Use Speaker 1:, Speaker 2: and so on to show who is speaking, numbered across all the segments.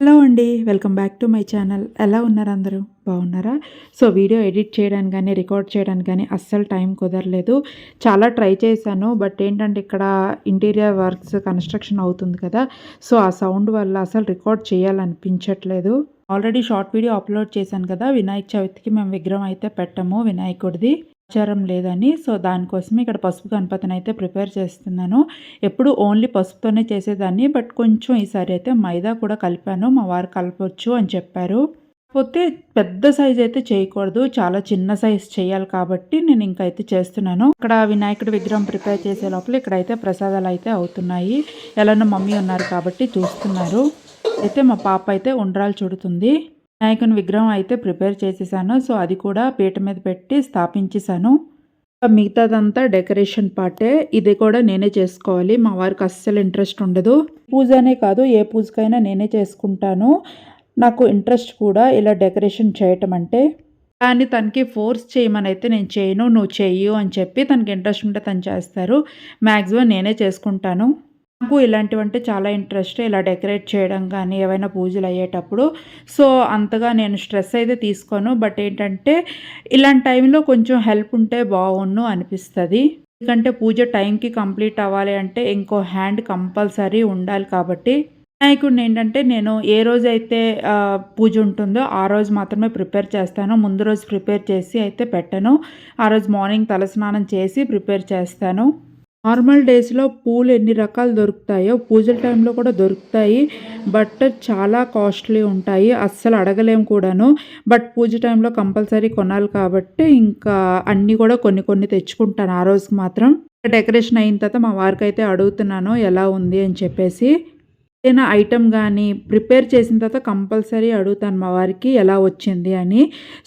Speaker 1: Hello అండి welcome back to my channel. ఎలా ఉన్నారు అందరూ? బాగున్నారా? సో వీడియో ఎడిట్ చేయడానికి కానీ రికార్డ్ చేయడానికి కానీ అస్సలు టైం కుదరలేదు. చాలా ట్రై చేశాను బట్ ఏంటంటే ఇక్కడ ఇంటీరియర్ వర్క్స్ కన్స్ట్రక్షన్ అవుతుంది కదా. సో ఆ సౌండ్ వల్ల అసలు రికార్డ్ చేయాలనిపించట్లేదు. ఆల్రెడీ షార్ట్ వీడియో అప్లోడ్ చేశాను కదా వినాయక చవితికి మేము విగ్రహం అయితే పెట్టాము వినాయకుడిది. ఆచారం లేదని సో దానికోసమే ఇక్కడ పసుపు గణపతిని అయితే ప్రిపేర్ చేస్తున్నాను. ఎప్పుడు ఓన్లీ పసుపుతోనే చేసేదాన్ని బట్ కొంచెం ఈసారి అయితే మైదా కూడా కలిపాను మా వారు కలపవచ్చు అని చెప్పారు. కాకపోతే పెద్ద సైజ్ అయితే చేయకూడదు చాలా చిన్న సైజ్ చేయాలి కాబట్టి నేను ఇంకైతే చేస్తున్నాను. ఇక్కడ వినాయకుడి విగ్రహం ప్రిపేర్ చేసే లోపల ఇక్కడైతే ప్రసాదాలు అయితే అవుతున్నాయి. ఎలానో మమ్మీ ఉన్నారు కాబట్టి చూస్తున్నారు. అయితే మా పాప అయితే ఉండ్రాలు చుడుతుంది. వినాయకుని విగ్రహం అయితే ప్రిపేర్ చేసేసాను. సో అది కూడా పీట మీద పెట్టి స్థాపించేశాను. మిగతాదంతా డెకరేషన్ పార్టే. ఇది కూడా నేనే చేసుకోవాలి. మా వారికి అస్సలు ఇంట్రెస్ట్ ఉండదు. పూజ అనే కాదు ఏ పూజకైనా నేనే చేసుకుంటాను. నాకు ఇంట్రెస్ట్ కూడా ఇలా డెకరేషన్ చేయటం అంటే. కానీ తనకి ఫోర్స్ చేయమని అయితే నేను చేయను. నువ్వు చెయ్యు అని చెప్పి తనకి ఇంట్రెస్ట్ ఉంటే తను చేస్తారు. మ్యాక్సిమం నేనే చేసుకుంటాను. నాకు ఇలాంటివంటే చాలా ఇంట్రెస్ట్. ఇలా డెకరేట్ చేయడం కానీ ఏవైనా పూజలు అయ్యేటప్పుడు. సో అంతగా నేను స్ట్రెస్ అయితే తీసుకోను. బట్ ఏంటంటే ఇలాంటి టైంలో కొంచెం హెల్ప్ ఉంటే బాగుండు అనిపిస్తుంది. ఎందుకంటే పూజ టైంకి కంప్లీట్ అవ్వాలి అంటే ఇంకో హ్యాండ్ కంపల్సరీ ఉండాలి కాబట్టి. వినాయకుడిని ఏంటంటే నేను ఏ రోజైతే పూజ ఉంటుందో ఆ రోజు మాత్రమే ప్రిపేర్ చేస్తాను. ముందు రోజు ప్రిపేర్ చేసి అయితే పెట్టను. ఆ రోజు మార్నింగ్ తలస్నానం చేసి ప్రిపేర్ చేస్తాను. నార్మల్ డేస్లో పూలు ఎన్ని రకాలు దొరుకుతాయో పూజల టైంలో కూడా దొరుకుతాయి. బట్ చాలా కాస్ట్లీ ఉంటాయి. అస్సలు అడగలేము కూడాను. బట్ పూజ టైంలో కంపల్సరీ కొనాలి కాబట్టి ఇంకా అన్నీ కూడా కొన్ని కొన్ని తెచ్చుకుంటాను ఆ రోజుకి మాత్రం. డెకరేషన్ అయిన తర్వాత మా వారికి అయితే అడుగుతున్నాను ఎలా ఉంది అని చెప్పేసి. ఏదైనా ఐటమ్ కానీ ప్రిపేర్ చేసిన తర్వాత కంపల్సరీ అడుగుతాను మా వారికి ఎలా వచ్చింది అని.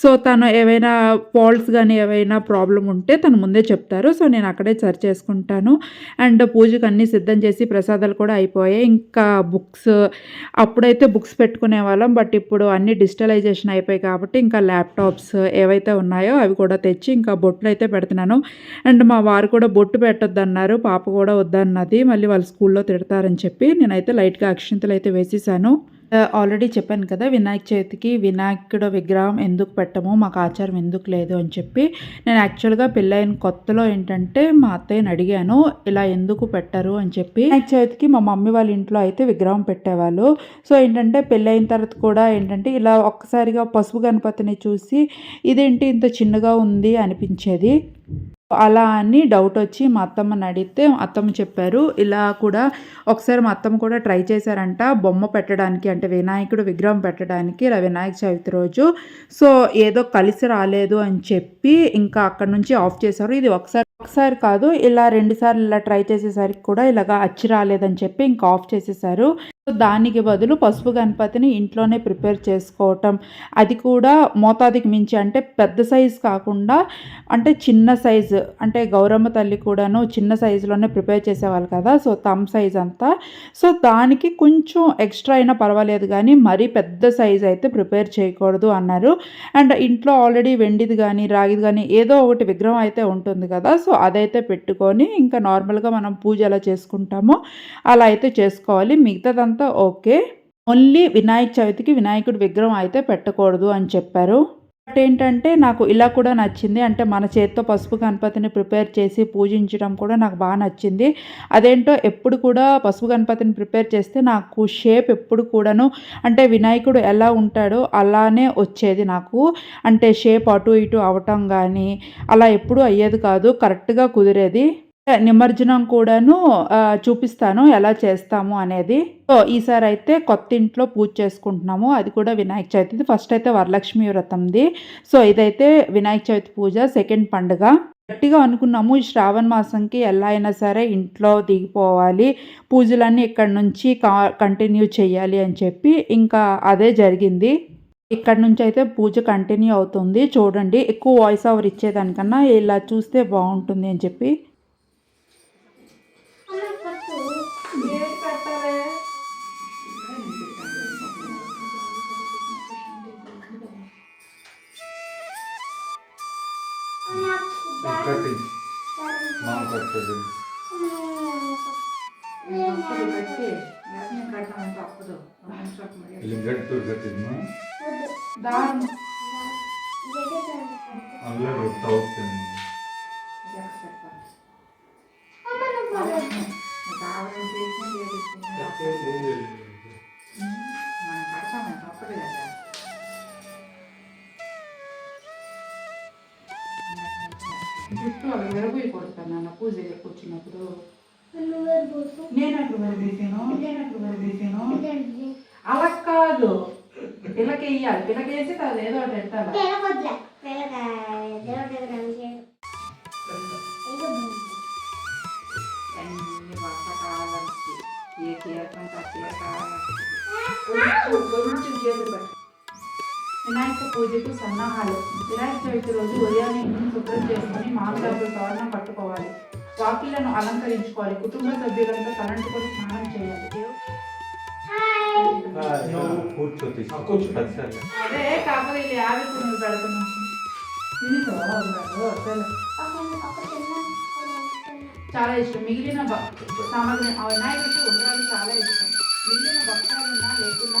Speaker 1: సో తను ఏవైనా ఫాల్ట్స్ కానీ ఏవైనా ప్రాబ్లం ఉంటే తను ముందే చెప్తారు. సో నేను అక్కడే సర్చ్ చేసుకుంటాను. అండ్ పూజకు అన్నీ సిద్ధం చేసి ప్రసాదాలు కూడా అయిపోయాయి. ఇంకా బుక్స్ అప్పుడైతే బుక్స్ పెట్టుకునే వాళ్ళం. బట్ ఇప్పుడు అన్ని డిజిటలైజేషన్ అయిపోయాయి కాబట్టి ఇంకా ల్యాప్టాప్స్ ఏవైతే ఉన్నాయో అవి కూడా తెచ్చి ఇంకా బొట్లు అయితే పెడుతున్నాను. అండ్ మా వారు కూడా బొట్టు పెట్టొద్దు అన్నారు పాప కూడా వద్దన్నది. మళ్ళీ వాళ్ళు స్కూల్లో తిడతారని చెప్పి నేనైతే లైట్ లైట్గా అక్షింతలు అయితే వేసేసాను ఆల్రెడీ చెప్పాను కదా వినాయక చవితికి వినాయకుడు విగ్రహం ఎందుకు పెట్టము మాకు ఆచారం ఎందుకు లేదు అని చెప్పి. నేను యాక్చువల్గా పెళ్ళైన కొత్తలో ఏంటంటే మా అత్తయ్యని అడిగాను ఇలా ఎందుకు పెట్టరు అని చెప్పి. వినాయక చవితికి మా మమ్మీ వాళ్ళ ఇంట్లో అయితే విగ్రహం పెట్టేవాళ్ళు. సో ఏంటంటే పెళ్ళైన తర్వాత కూడా ఏంటంటే ఇలా ఒక్కసారిగా పసుపు గణపతిని చూసి ఇదేంటి ఇంత చిన్నగా ఉంది అనిపించేది. అలా అని డౌట్ వచ్చి మా అత్తమ్మని అడిగితే అత్తమ్మ చెప్పారు ఇలా కూడా ఒకసారి మా అత్తమ్మ కూడా ట్రై చేశారంట బొమ్మ పెట్టడానికి అంటే వినాయకుడు విగ్రహం పెట్టడానికి ఇలా వినాయక చవితి రోజు. సో ఏదో కలిసి రాలేదు అని చెప్పి ఇంకా అక్కడ నుంచి ఆఫ్ చేశారు. ఇది ఒకసారి ఒకసారి కాదు ఇలా రెండుసార్లు ఇలా ట్రై చేసేసరికి కూడా ఇలాగా అచ్చి రాలేదని చెప్పి ఇంకా ఆఫ్ చేసేసారు. దానికి బదులు పసుపు గణపతిని ఇంట్లోనే ప్రిపేర్ చేసుకోవటం. అది కూడా మోతాదికి మించి అంటే పెద్ద సైజ్ కాకుండా అంటే చిన్న సైజు అంటే గౌరమ్మ తల్లి కూడాను చిన్న సైజులోనే ప్రిపేర్ చేసేవాళ్ళు కదా సో తమ్ సైజ్ అంతా. సో దానికి కొంచెం ఎక్స్ట్రా అయినా పర్వాలేదు కానీ మరీ పెద్ద సైజ్ అయితే ప్రిపేర్ చేయకూడదు అన్నారు. అండ్ ఇంట్లో ఆల్రెడీ వెండిది కానీ రాగిది కానీ ఏదో ఒకటి విగ్రహం అయితే ఉంటుంది కదా సో అదైతే పెట్టుకొని ఇంకా నార్మల్గా మనం పూజ ఎలా చేసుకుంటామో అలా అయితే చేసుకోవాలి. మిగతాదంతా ఓకే. ఓన్లీ వినాయక చవితికి వినాయకుడి విగ్రహం అయితే పెట్టకూడదు అని చెప్పారు. బట్ ఏంటంటే నాకు ఇలా కూడా నచ్చింది. అంటే మన చేత్తో పసుపు గణపతిని ప్రిపేర్ చేసి పూజించడం కూడా నాకు బాగా నచ్చింది. అదేంటో ఎప్పుడు కూడా పసుపు గణపతిని ప్రిపేర్ చేస్తే నాకు షేప్ ఎప్పుడు కూడాను అంటే వినాయకుడు ఎలా ఉంటాడో అలానే వచ్చేది నాకు. అంటే షేప్ అటు ఇటు అవటం కానీ అలా ఎప్పుడు అయ్యేది కాదు. కరెక్ట్గా కుదిరేది. నిమజ్జనం కూడాను చూపిస్తాను ఎలా చేస్తాము అనేది. సో ఈసారి అయితే కొత్త ఇంట్లో పూజ చేసుకుంటున్నాము. అది కూడా వినాయక చవితి. ఫస్ట్ అయితే వరలక్ష్మి వ్రతంది. సో ఇదైతే వినాయక చవితి పూజ సెకండ్ పండుగ. గట్టిగా అనుకున్నాము ఈ శ్రావణ మాసంకి ఎలా అయినా సరే ఇంట్లో దిగిపోవాలి. పూజలన్నీ ఇక్కడ నుంచి కంటిన్యూ చేయాలి అని చెప్పి ఇంకా అదే జరిగింది. ఇక్కడ నుంచి అయితే పూజ కంటిన్యూ అవుతుంది. చూడండి ఎక్కువ వాయిస్ ఓవర్ ఇచ్చేదానికన్నా ఇలా చూస్తే బాగుంటుంది అని చెప్పి कटिंग माँ कट कटिंग
Speaker 2: ಇಲ್ಲಿ ಗಟ್ಟು ಗಟ್ಟಿದ್ನ ಅಲ್ಲೇ ಹೋಗ್ತಾ ಹೋಗ್ತೇನೆ
Speaker 1: ದಾವಣಗೆರೆ జుట్టు అవి విరబోయి కొడతాను నాన్న పూజ కూర్చున్నప్పుడు నేను అట్లు విరబీసాను నేను అట్లు విరబీసాను అలా కాదు పిల్లకి వేయాలి పిల్లకి వేసి అది ఏదో ఒకటి పెట్టాలి అన్ని వంటకాలకి ఏ కీరకం కీరకాలకి కొంచెం చేతులు పెట్టు వినాయక పూజకు సన్నాహాలు. వినాయక చవితి రోజు ఉదయాన్నే ఇంటిని శుభ్రం చేసుకుని మామిడాకులు తోరణం పట్టుకోవాలి. వాకిళ్ళను అలంకరించుకోవాలి. కుటుంబ సభ్యులంతా తలంటుకొని స్నానం చేయాలి. చాలా ఇష్టం. మిగిలిన సామాగ్రి వినాయకుడికి ఉండరాలు చాలా ఇష్టం. మిగిలిన భక్తాలున్నా లేకున్నా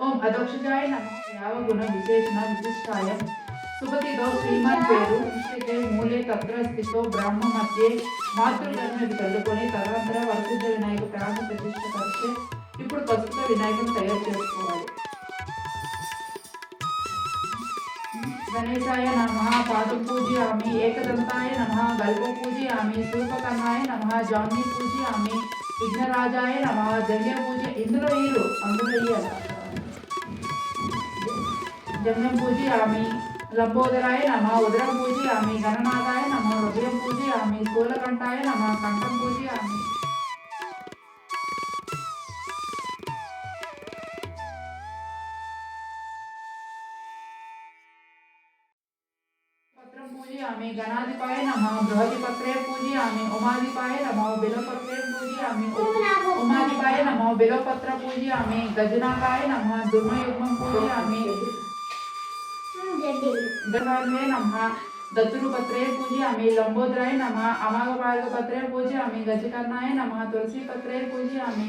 Speaker 1: ఓం అదోక్షజాయ నమ యావ గుణ విశేషణ విశిష్టాయ సుపతితో శ్రీమాన్ పేరు నిశ్చితే మూలే తత్ర స్థితో బ్రాహ్మ మధ్య మాతృగణది చల్లుకొని తదనంతర వరకుజ వినాయక ప్రాణ ప్రతిష్ఠ పరిచే ఇప్పుడు పసుపుతో వినాయకుని తయారు చేసుకోవాలి గణేశాయ నమ పాదం పూజయామి ఏకదంతాయ నమ గల్పం పూజయామి శూర్పకర్ణాయ నమ జామ్ని పూజయామి విఘ్నరాజాయ నమ జంగ్య పూజ ఇందులో ఇరు అందులో ఇయ్యాల ജന്മം പൂജയാമി ലംബോദരായ നമ ഉദരം പൂജയാമി ഗണനാഥായ നമ ഹൃദയം പൂജയാമി സ്ഥൂലകണ്ഠായ नम കണ്ഠം പൂജയാമി पूजयामि गणाधिपाय नमः बृहदिपत्रे पूजयामि, उमाधिपाय नमः, बिलपत्रे पूजयामि उमाधिपाय नमः, बिलपत्र पूजयामि गजनाकाय नमः, दुर्मयुग्मं पूजयामि गंगाधरे नमः। दत्तरुपत्रे पूजे अमी लंबोदराय नमः। अमागवार्गपत्रे पूजे अमी गजकर्णाय नमः। तुलसीपत्रे पूजे अमी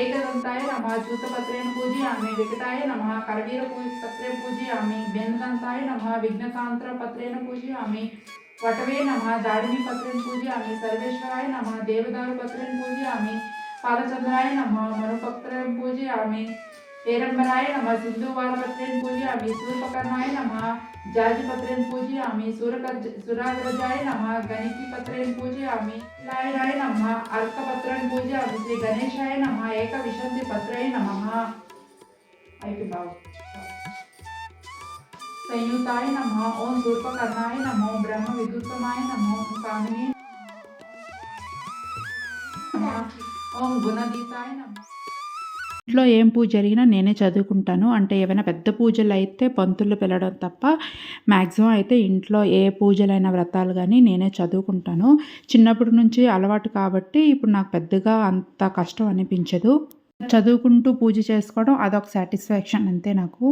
Speaker 1: एकदंताय नमः। जूतपत्रे पूजे अमी विकटाय नमः। करवीरपत्रे पूजे अमी बेन्दकान्ताय नमः। विघ्नतान्त्रपत्रे पूजे अमी नम। नमः दाडिनीपत्रे पूजे अमी सर्वेश्वराय नमः। देवदारुपत्रे पूजे अमी पादचन्द्राय नम। मनुपत्रे पूजे अमी एरम्बराय नमः। सिन्धुवारपत्रे पूजे अमी सूर्यपकर्णाय नमः। जाजपत्रेन पूजयामि पूजे आमी लाय राय पूजयामि लायराय नमः पूजे पूजयामि श्री गणेशाय नमः एकविंशतिपत्रे नमः। ऐके भाव। संयुताय नमः, ओम रूपकर्णाय नमः ब्रह्म विद्युतमाय नमः कामिनी ओम गुणदीताय नमः। ఇంట్లో ఏం పూజ జరిగినా నేనే చదువుకుంటాను. అంటే ఏమైనా పెద్ద పూజలు అయితే పంతులు పిలవడం తప్ప మ్యాక్సిమం అయితే ఇంట్లో ఏ పూజలైన వ్రతాలు కానీ నేనే చదువుకుంటాను. చిన్నప్పటి నుంచి అలవాటు కాబట్టి ఇప్పుడు నాకు పెద్దగా అంత కష్టం అనిపించదు. చదువుకుంటూ పూజ చేసుకోవడం అదొక సాటిస్ఫాక్షన్ అంతే నాకు.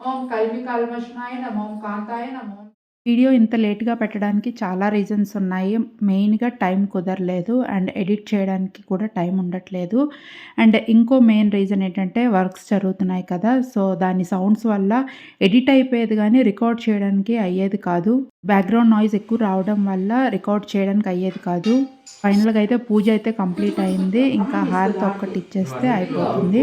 Speaker 1: ఓం కల్వి కల్మషనాయ నమో కాంతాయ నమో వీడియో ఇంత లేట్గా పెట్టడానికి చాలా రీజన్స్ ఉన్నాయి. మెయిన్గా టైం కుదరలేదు అండ్ ఎడిట్ చేయడానికి కూడా టైం ఉండట్లేదు. అండ్ ఇంకో మెయిన్ రీజన్ ఏంటంటే వర్క్స్ జరుగుతున్నాయి కదా సో దాని సౌండ్స్ వల్ల ఎడిట్ అయిపోయేది కానీ రికార్డ్ చేయడానికి అయ్యేది కాదు. బ్యాక్గ్రౌండ్ నాయిస్ ఎక్కువ రావడం వల్ల రికార్డ్ చేయడానికి అయ్యేది కాదు. ఫైనల్గా అయితే పూజ అయితే కంప్లీట్ అయింది. ఇంకా హారతి ఒక్కటి ఇచ్చేస్తే అయిపోతుంది.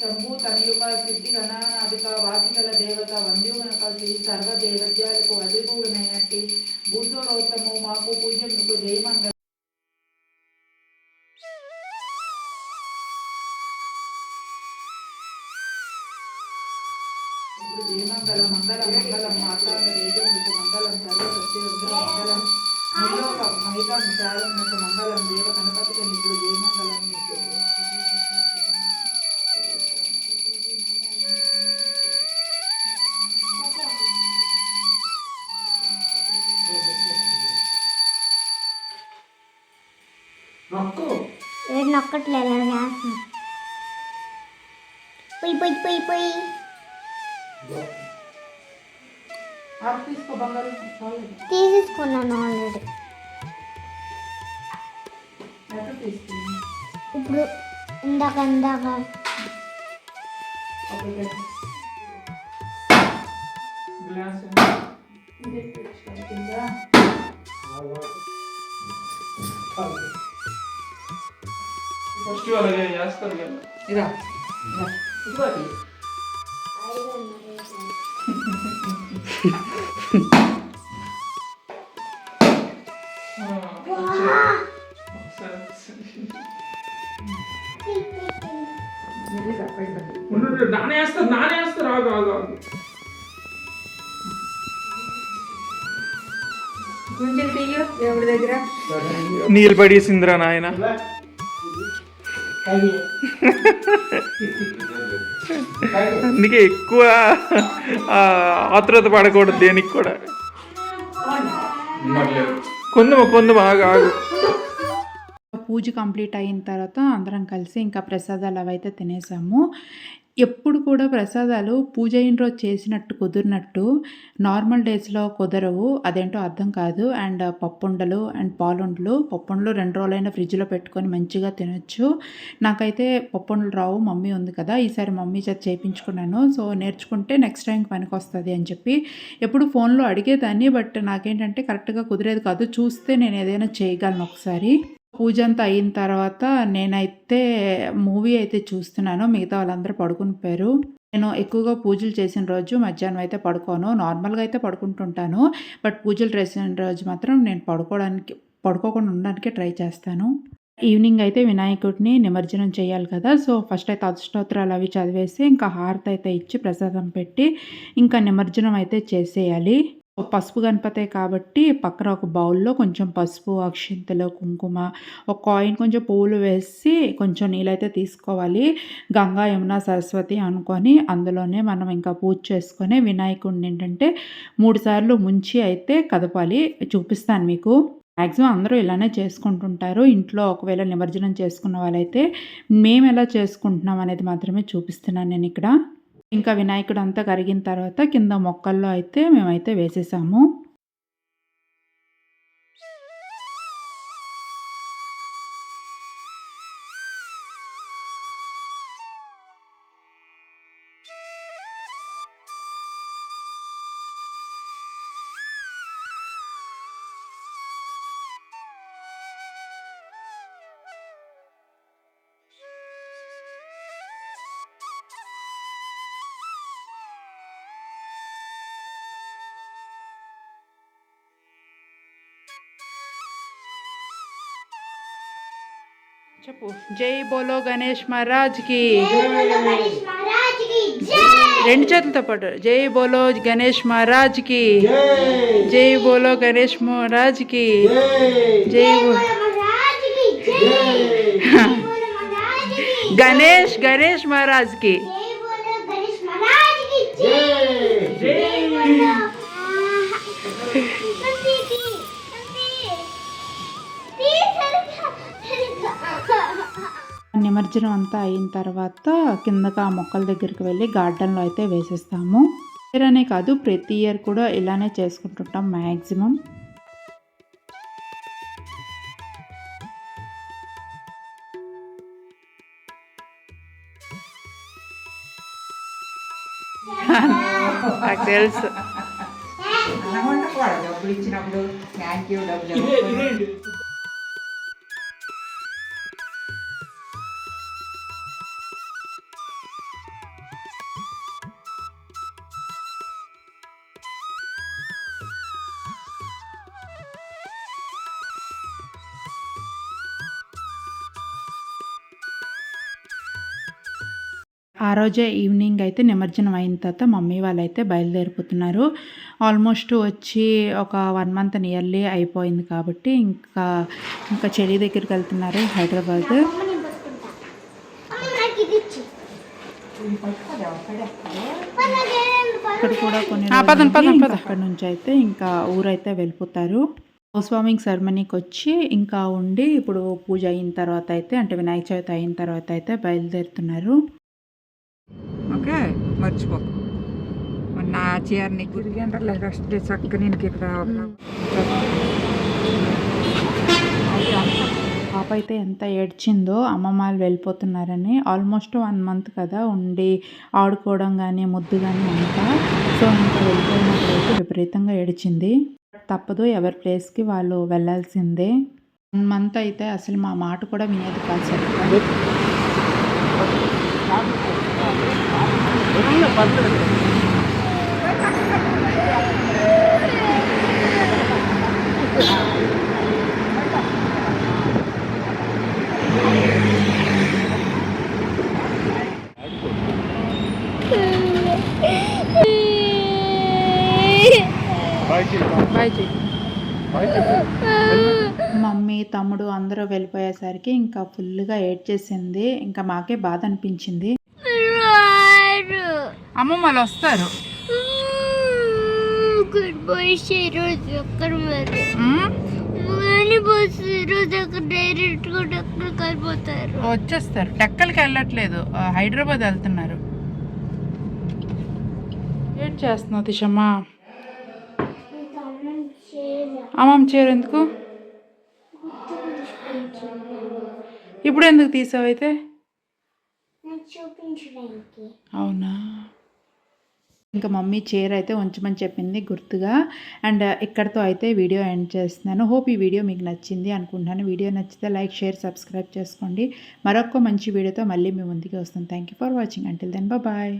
Speaker 1: శంభు తనయుగ సిద్ధి గణానాదిక వాసికల దేవత వంద్యుగనక శ్రీ సర్వ దేవత్యాలకు అధిభూనైనట్టి భూసోరౌతము మాకు పూజ్యముకు జయమంగళ జయమంగళ మంగళ మంగళం మాతాంగ మంగళం సర్వ మంగళం ముల్లోక మహిళ మంగళం దేవ గణపతికి నీకు జయమంగళం నీకు
Speaker 3: ఏడు నొక్కట్లేదు అలా చేస్తున్నా పొయ్యి పొయ్యి పొయ్యి. తీసేసుకున్నాను ఆల్రెడీ. ఇప్పుడు ఇందాక ఇందాక.
Speaker 1: ఇదిగో అది. ఇది
Speaker 4: నీళ్ళు పడేసిందిరా నాయన. అందుకే ఎక్కువ ఆత్రుత పడకూడదు దేనికి కూడా. కొందమా కొందమా ఆగు ఆగు.
Speaker 1: పూజ కంప్లీట్ అయిన తర్వాత అందరం కలిసి ఇంకా ప్రసాదాలు అవైతే తినేసాము. ఎప్పుడు కూడా ప్రసాదాలు పూజ అయిన రోజు చేసినట్టు కుదిరినట్టు నార్మల్ డేస్లో కుదరవు. అదేంటో అర్థం కాదు. And పప్పుండలు and పాలుండలు. పప్పుండలు రెండు రోజులైనా ఫ్రిడ్జ్లో పెట్టుకొని మంచిగా తినొచ్చు. నాకైతే పప్పుండలు రావు మమ్మీ ఉంది కదా. ఈసారి మమ్మీ చేత చేయించుకున్నాను సో నేర్చుకుంటే నెక్స్ట్ టైం పనికి వస్తుంది అని చెప్పి ఎప్పుడు ఫోన్లో అడిగేదాన్ని. బట్ నాకేంటంటే కరెక్ట్గా కుదిరేది కాదు. చూస్తే నేను ఏదైనా చేయగలను ఒకసారి. పూజ అంతా అయిన తర్వాత నేనైతే మూవీ అయితే చూస్తున్నాను. మిగతా వాళ్ళందరూ పడుకుని పోయారు. నేను ఎక్కువగా పూజలు చేసిన రోజు మధ్యాహ్నం అయితే పడుకోను. నార్మల్గా అయితే పడుకుంటుంటాను. బట్ పూజలు చేసిన రోజు మాత్రం నేను పడుకోవడానికి పడుకోకుండా ఉండడానికి ట్రై చేస్తాను. ఈవినింగ్ అయితే వినాయకుడిని నిమజ్జనం చేయాలి కదా. సో ఫస్ట్ అయితే అష్టోత్తరాలు అవి చదివేసి ఇంకా హారతి అయితే ఇచ్చి ప్రసాదం పెట్టి ఇంకా నిమజ్జనం అయితే చేసేయాలి. పసుపు గణపతే కాబట్టి పక్కన ఒక బౌల్లో కొంచెం పసుపు అక్షింతలు కుంకుమ ఒక కాయిన్ కొంచెం పువ్వులు వేసి కొంచెం నీళ్ళైతే తీసుకోవాలి. గంగా యమున సరస్వతి అనుకొని అందులోనే మనం ఇంకా పూజ చేసుకొని వినాయకుడిని ఏంటంటే మూడు సార్లు ముంచి అయితే కదపాలి. చూపిస్తాను మీకు. మ్యాక్సిమం అందరూ ఇలానే చేసుకుంటుంటారు. ఇంట్లో ఒకవేళ నిమజ్జనం చేసుకున్న వాళ్ళైతే మేము ఎలా చేసుకుంటున్నాం అనేది మాత్రమే చూపిస్తున్నాను నేను ఇక్కడ. ఇంకా వినాయకుడు అంతా కరిగిన తర్వాత కింద మొక్కల్లో అయితే మేమైతే వేసేసాము. చెప్పు జై బోలో గణేష్ మహారాజ్కి రెండు చేతులతో పాటు జై బోలో గణేష్ మహారాజ్కి జై బోలో గణేష్ మహారాజ్కి జై బో గణేష్ గణేష్ మహారాజ్కి నిమజ్జనం అంతా అయిన తర్వాత కిందకి ఆ మొక్కల దగ్గరికి వెళ్ళి గార్డెన్లో అయితే వేసేస్తాము. ఇయర్ అనే కాదు ప్రతి ఇయర్ కూడా ఇలానే చేసుకుంటుంటాం మ్యాక్సిమం నాకు తెలుసు.
Speaker 5: డబ్బులు ఇచ్చినప్పుడు థ్యాంక్ యూ డబ్బులు
Speaker 1: రోజే ఈవినింగ్ అయితే నిమజ్జనం అయిన తర్వాత మమ్మీ వాళ్ళు అయితే బయలుదేరిపోతున్నారు. ఆల్మోస్ట్ వచ్చి ఒక వన్ మంత్ నియర్లీ అయిపోయింది కాబట్టి ఇంకా ఇంకా చెల్లి దగ్గరికి వెళ్తున్నారు హైదరాబాద్. ఇక్కడ కూడా కొన్ని. అక్కడ నుంచి అయితే ఇంకా ఊరైతే వెళ్ళిపోతారు. హౌస్ వార్మింగ్ సెరమనీకి వచ్చి ఇంకా ఉండి ఇప్పుడు పూజ అయిన తర్వాత అయితే అంటే వినాయక చవితి అయిన తర్వాత అయితే బయలుదేరుతున్నారు.
Speaker 5: ఓకే మర్చిపోకు. మరి నా చీర నీకు తిరిగి రెస్ట్ చక్క నేను ఇక్కడ
Speaker 1: పాప అయితే ఎంత ఏడ్చిందో అమ్మమ్మ వాళ్ళు వెళ్ళిపోతున్నారని ఆల్మోస్ట్ వన్ మంత్ కదా ఉండి ఆడుకోవడం కానీ ముద్దు కానీ అంతా. సో ఇంకా వెళ్ళిపోయినప్పుడు విపరీతంగా ఏడిచింది. తప్పదు ఎవరి ప్లేస్కి వాళ్ళు వెళ్ళాల్సిందే. వన్ మంత్ అయితే అసలు మా మాట కూడా వినేది కాదు మమ్మీ తమ్ముడు అందరూ వెళ్ళిపోయేసరికి ఇంకా ఫుల్గా ఏడ్చేసింది. ఇంకా మాకే బాధ అనిపించింది.
Speaker 5: అమ్మమ్మ వాళ్ళు వస్తారు
Speaker 3: గుడ్ బాయ్ ఈరోజు ఎక్కడ మరి.
Speaker 5: ఉమ్,
Speaker 3: కానీ బస్సు ఈరోజు అక్కడ డైరెక్ట్గా ఎక్కడికి వెళ్ళిపోతారు
Speaker 5: వచ్చేస్తారు. టెక్కలకి వెళ్ళట్లేదు. హైదరాబాద్ వెళ్తున్నారు.
Speaker 1: ఏడ్ చేస్తున్నావు దిశమ్మా అమ్మమ్మ చీర ఎందుకు? ఇప్పుడు ఎందుకు తీసావైతే
Speaker 3: చూపించడానికి.
Speaker 1: అవునా? ఇంకా మమ్మీ చీర అయితే ఉంచమని చెప్పింది గుర్తుగా. అండ్ ఇక్కడితో అయితే వీడియో ఎండ్ చేస్తున్నాను. హోప్ ఈ వీడియో మీకు నచ్చింది అనుకుంటున్నాను. వీడియో నచ్చితే లైక్ షేర్ సబ్స్క్రైబ్ చేసుకోండి. మరొక మంచి వీడియోతో మళ్ళీ మీ ముందుకు వస్తాను. Thank you for watching until then bye